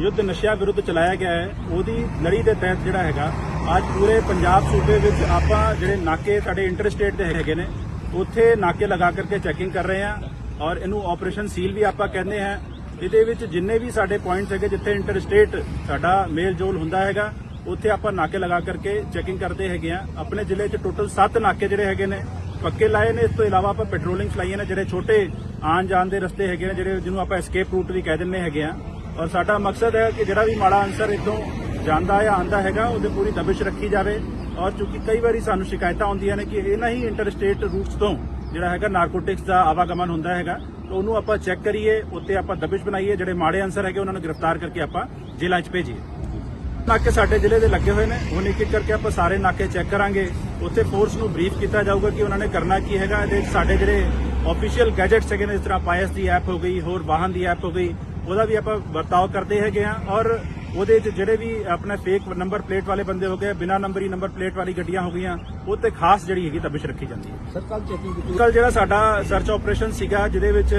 ਯੁੱਧ ਨਸ਼ਿਆਂ ਵਿਰੁੱਧ ਚਲਾਇਆ ਗਿਆ ਹੈ, ਉਹਦੀ ਲੜੀ ਦੇ ਤਹਿਤ ਜਿਹੜਾ ਹੈਗਾ, ਅੱਜ ਪੂਰੇ ਪੰਜਾਬ ਸੂਬੇ ਵਿੱਚ ਆਪਾਂ ਜਿਹੜੇ ਨਾਕੇ ਸਾਡੇ ਇੰਟਰਸਟੇਟ ਦੇ ਹੈਗੇ ਨੇ, ਉੱਥੇ ਨਾਕੇ ਲਗਾ ਕਰਕੇ ਚੈਕਿੰਗ ਕਰ ਰਹੇ ਹਾਂ ਔਰ ਇਹਨੂੰ ਆਪਰੇਸ਼ਨ ਸੀਲ ਵੀ ਆਪਾਂ ਕਹਿੰਦੇ ਹਾਂ। ਇਹਦੇ ਵਿੱਚ ਜਿੰਨੇ ਵੀ ਸਾਡੇ ਪੁਆਇੰਟਸ ਹੈਗੇ, ਜਿੱਥੇ ਇੰਟਰਸਟੇਟ ਸਾਡਾ ਮੇਲ ਜੋਲ ਹੁੰਦਾ ਹੈਗਾ, ਉੱਥੇ ਆਪਾਂ ਨਾਕੇ ਲਗਾ ਕਰਕੇ ਚੈਕਿੰਗ ਕਰਦੇ ਹੈਗੇ ਆ ਆਪਣੇ ਜ਼ਿਲ੍ਹੇ 'ਚ ਟੋਟਲ 7 ਨਾਕੇ ਜਿਹੜੇ ਹੈਗੇ ਨੇ, ਪੱਕੇ ਲਾਏ ਨੇ। ਇਸ ਤੋਂ ਇਲਾਵਾ ਆਪਾਂ ਪੈਟਰੋਲਿੰਗ ਚਲਾਈਆਂ ਨੇ, ਜਿਹੜੇ ਛੋਟੇ ਆਉਣ ਜਾਣ ਦੇ ਰਸਤੇ ਹੈਗੇ ਨੇ, ਜਿਹੜੇ ਜਿਹਨੂੰ ਆਪਾਂ ਐਸਕੇਪ ਰੂਟ ਵੀ ਕਹਿ ਦਿੰਦੇ ਹੈਗੇ ਆ ਔਰ ਸਾਡਾ ਮਕਸਦ ਹੈ ਕਿ ਜਿਹੜਾ ਵੀ ਮਾੜਾ ਅਨਸਰ ਇਦੋਂ ਜਾਂਦਾ ਜਾਂ ਆਂਦਾ ਹੈਗਾ, ਉਹਦੇ ਪੂਰੀ ਦਬਿਸ਼ ਰੱਖੀ ਜਾਵੇ। ਔਰ ਚੂੰਕਿ ਕਈ ਵਾਰੀ ਸਾਨੂੰ ਸ਼ਿਕਾਇਤਾਂ ਆਉਂਦੀਆਂ ਨੇ ਕਿ ਇਹਨਾਂ ਹੀ ਇੰਟਰਸਟੇਟ ਰੂਟਸ ਤੋਂ ਜਿਹੜਾ ਹੈਗਾ ਨਾਰਕੋਟਿਕਸ ਦਾ ਆਵਾਗਮਨ ਹੁੰਦਾ ਹੈਗਾ, ਤਾਂ ਉਹਨੂੰ ਆਪਾਂ ਚੈੱਕ ਕਰੀਏ, ਉੱਤੇ ਆਪਾਂ ਦਬਿਸ਼ ਬਣਾਈਏ, ਜਿਹੜੇ ਮਾੜੇ ਅਨਸਰ ਹੈਗੇ ਉਹਨਾਂ ਨੂੰ ਗ੍ਰਿਫਤਾਰ ਕਰਕੇ ਆਪਾਂ ਜੇਲ੍ਹਾਂ 'ਚ ਭੇਜੀਏ। ਨਾਕੇ ਸਾਡੇ ਜ਼ਿਲ੍ਹੇ ਦੇ ਲੱਗੇ ਹੋਏ ਨੇ, ਹੁਣ ਇੱਕ ਇੱਕ ਕਰਕੇ ਆਪਾਂ ਸਾਰੇ ਨਾਕੇ ਚੈੱਕ ਕਰਾਂਗੇ। ਉੱਥੇ ਫੋਰਸ ਨੂੰ ਬਰੀਫ ਕੀਤਾ ਜਾਊਗਾ ਕਿ ਉਹਨਾਂ ਨੇ ਕਰਨਾ ਕੀ ਹੈਗਾ। ਇਹਦੇ ਸਾਡੇ ਜਿਹੜੇ ਆਫੀਸ਼ੀਅਲ ਗੈਜਟਸ ਹੈਗੇ ਨੇ ਇਸ ਤਰ੍ਹਾਂ ਪਾਇਸ ਦੀ ਐਪ ਹੋ ਗਈ, ਹੋਰ ਵਾਹਨ ਦੀ ਐਪ ਹੋ ਗਈ ਉਹਦਾ ਵੀ ਆਪਾਂ ਵਰਤਾਓ ਕਰਦੇ ਹੈਗੇ ਆ ਔਰ ਉਹਦੇ 'ਚ ਜਿਹੜੇ ਵੀ ਆਪਣਾ ਫੇਕ ਨੰਬਰ ਪਲੇਟ ਵਾਲੇ ਬੰਦੇ ਹੋ ਗਏ ਬਿਨਾ ਨੰਬਰੀ ਨੰਬਰ ਪਲੇਟ ਵਾਲੀ ਗੱਡੀਆਂ ਹੋ ਗਈਆਂ ਉਹ ਤੇ ਖਾਸ ਜਿਹੜੀ ਹੈਗੀ ਤਬਿਸ਼ ਰੱਖੀ ਜਾਂਦੀ ਹੈ ਸਰ ਕੱਲ ਚੈਕਿੰਗ ਕੱਲ ਜਿਹੜਾ ਸਾਡਾ ਸਰਚ ਆਪਰੇਸ਼ਨ ਸੀਗਾ ਜਿਹਦੇ ਵਿੱਚ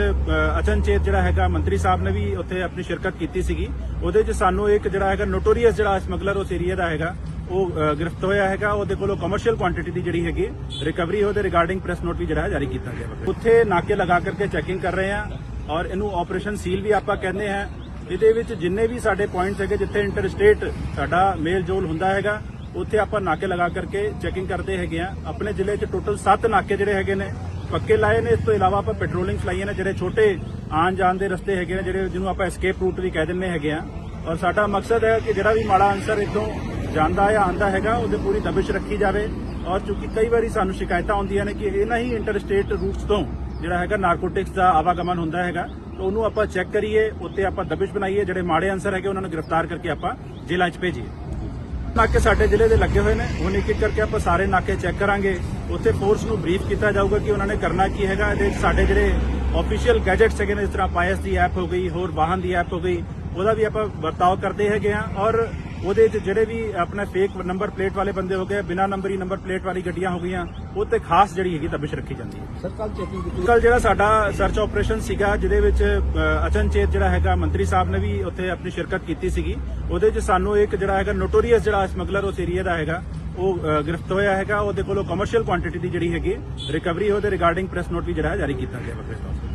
ਅਚਨਚੇਤ ਜਿਹੜਾ ਹੈਗਾ ਮੰਤਰੀ ਸਾਹਿਬ ਨੇ ਵੀ ਉੱਥੇ ਆਪਣੀ ਸ਼ਿਰਕਤ ਕੀਤੀ ਸੀਗੀ ਉਹਦੇ 'ਚ ਸਾਨੂੰ ਇੱਕ ਜਿਹੜਾ ਹੈਗਾ ਨੋਟੋਰੀਅਸ ਜਿਹੜਾ ਸਮਗਲਰ ਉਸ ਏਰੀਆ ਦਾ ਹੈਗਾ ਉਹ ਗ੍ਰਿਫਤ ਹੋਇਆ ਹੈਗਾ ਉਹਦੇ ਕੋਲੋਂ ਕਮਰਸ਼ੀਅਲ ਕੁਆਂਟੀਟੀ ਦੀ ਜਿਹੜੀ ਹੈਗੀ ਰਿਕਵਰੀ ਉਹਦੇ ਰਿਗਾਰਡਿੰਗ ਪ੍ਰੈਸ ਨੋਟ ਵੀ ਜਿਹੜਾ ਜਾਰੀ ਕੀਤਾ ਗਿਆ। ਉੱਥੇ ਨਾਕੇ ਲਗਾ ਕਰਕੇ ਚੈਕਿੰਗ ਕਰ ਰਹੇ ਹਾਂ ਔਰ ਇਹਨੂੰ ਆਪਰੇਸ਼ਨ ਸੀਲ ਵੀ ਆਪਾਂ ਕਹਿੰਦੇ ਹਾਂ। ਇਹਦੇ ਵਿੱਚ ਜਿੰਨੇ ਵੀ ਸਾਡੇ ਪੁਆਇੰਟਸ ਹੈਗੇ, ਜਿੱਥੇ ਇੰਟਰਸਟੇਟ ਸਾਡਾ ਮੇਲ ਜੋਲ ਹੁੰਦਾ ਹੈਗਾ, ਉੱਥੇ ਆਪਾਂ ਨਾਕੇ ਲਗਾ ਕਰਕੇ ਚੈਕਿੰਗ ਕਰਦੇ ਹੈਗੇ ਆ ਆਪਣੇ ਜ਼ਿਲ੍ਹੇ 'ਚ ਟੋਟਲ 7 ਨਾਕੇ ਜਿਹੜੇ ਹੈਗੇ ਨੇ, ਪੱਕੇ ਲਾਏ ਨੇ। ਇਸ ਤੋਂ ਇਲਾਵਾ ਆਪਾਂ ਪੈਟਰੋਲਿੰਗ ਚਲਾਈਆਂ ਨੇ, ਜਿਹੜੇ ਛੋਟੇ ਆਉਣ ਜਾਣ ਦੇ ਰਸਤੇ ਹੈਗੇ ਨੇ, ਜਿਹੜੇ ਜਿਹਨੂੰ ਆਪਾਂ ਐਸਕੇਪ ਰੂਟ ਵੀ ਕਹਿ ਦਿੰਦੇ ਹੈਗੇ ਆ ਔਰ ਸਾਡਾ ਮਕਸਦ ਹੈ ਕਿ ਜਿਹੜਾ ਵੀ ਮਾੜਾ ਅਨਸਰ ਇਦੋਂ ਜਾਂਦਾ ਜਾਂ ਆਂਦਾ ਹੈਗਾ, ਉਹਦੇ ਪੂਰੀ ਦਬਿਸ਼ ਰੱਖੀ ਜਾਵੇ। ਔਰ ਚੂੰਕਿ ਕਈ ਵਾਰੀ ਸਾਨੂੰ ਸ਼ਿਕਾਇਤਾਂ ਆਉਂਦੀਆਂ ਨੇ ਕਿ ਇਹਨਾਂ ਹੀ ਇੰਟਰਸਟੇਟ ਰੂਟਸ ਤੋਂ ਜਿਹੜਾ ਹੈਗਾ ਨਾਰਕੋਟਿਕਸ ਦਾ ਆਵਾਗਮਨ ਹੁੰਦਾ ਹੈਗਾ, ਤਾਂ ਉਹਨੂੰ ਆਪਾਂ ਚੈੱਕ ਕਰੀਏ, ਉੱਤੇ ਆਪਾਂ ਦਬਿਸ਼ ਬਣਾਈਏ, ਜਿਹੜੇ ਮਾੜੇ ਅਨਸਰ ਹੈਗੇ ਉਹਨਾਂ ਨੂੰ ਗ੍ਰਿਫਤਾਰ ਕਰਕੇ ਆਪਾਂ ਜੇਲ੍ਹਾਂ 'ਚ ਭੇਜੀਏ। ਨਾਕੇ ਸਾਡੇ ਜ਼ਿਲ੍ਹੇ ਦੇ ਲੱਗੇ ਹੋਏ ਨੇ, ਹੁਣ ਇੱਕ ਇੱਕ ਕਰਕੇ ਆਪਾਂ ਸਾਰੇ ਨਾਕੇ ਚੈੱਕ ਕਰਾਂਗੇ। ਉੱਥੇ ਫੋਰਸ ਨੂੰ ਬਰੀਫ ਕੀਤਾ ਜਾਊਗਾ ਕਿ ਉਹਨਾਂ ਨੇ ਕਰਨਾ ਕੀ ਹੈਗਾ। ਇਹਦੇ ਸਾਡੇ ਜਿਹੜੇ ਆਫੀਸ਼ੀਅਲ ਗੈਜਟਸ ਹੈਗੇ ਨੇ, ਜਿਸ ਤਰ੍ਹਾਂ ਪਾਇਸ ਦੀ ਐਪ ਹੋ ਗਈ, ਹੋਰ ਵਾਹਨ ਦੀ ਐਪ ਹੋ ਗਈ ਉਹਦਾ ਵੀ ਆਪਾਂ ਵਰਤਾਓ ਕਰਦੇ ਹੈਗੇ ਆ ਔਰ ਉਹਦੇ 'ਚ ਜਿਹੜੇ ਵੀ ਆਪਣਾ ਫੇਕ ਨੰਬਰ ਪਲੇਟ ਵਾਲੇ ਬੰਦੇ ਹੋ ਗਏ ਬਿਨਾ ਨੰਬਰੀ ਨੰਬਰ ਪਲੇਟ ਵਾਲੀ ਗੱਡੀਆਂ ਹੋ ਗਈਆਂ ਉਹ ਤੇ ਖਾਸ ਜਿਹੜੀ ਹੈਗੀ ਤਬਿਸ਼ ਰੱਖੀ ਜਾਂਦੀ ਹੈ। ਸਰ ਕੱਲ ਚੈਕਿੰਗ ਕੀਤੀ ਕੱਲ ਜਿਹੜਾ ਸਾਡਾ ਸਰਚ ਆਪਰੇਸ਼ਨ ਸੀਗਾ ਜਿਹਦੇ ਵਿੱਚ ਅਚਨਚੇਤ ਜਿਹੜਾ ਹੈਗਾ ਮੰਤਰੀ ਸਾਹਿਬ ਨੇ ਵੀ ਉੱਥੇ ਆਪਣੀ ਸ਼ਿਰਕਤ ਕੀਤੀ ਸੀਗੀ ਉਹਦੇ 'ਚ ਸਾਨੂੰ ਇੱਕ ਜਿਹੜਾ ਹੈਗਾ ਨੋਟੋਰੀਅਸ ਜਿਹੜਾ ਸਮਗਲਰ ਉਸ ਏਰੀਆ ਦਾ ਹੈਗਾ ਉਹ ਗ੍ਰਿਫਤ ਹੋਇਆ ਹੈਗਾ ਉਹਦੇ ਕੋਲੋਂ ਕਮਰਸ਼ੀਅਲ ਕੁਆਂਟੀਟੀ ਦੀ ਜਿਹੜੀ ਹੈਗੀ ਰਿਕਵਰੀ ਉਹਦੇ ਰਿਗਾਰਡਿੰਗ ਪ੍ਰੈਸ ਨੋਟ ਵੀ ਜਿਹੜਾ ਹੈ ਜਾਰੀ ਕੀਤਾ ਗਿਆ। ਵਾ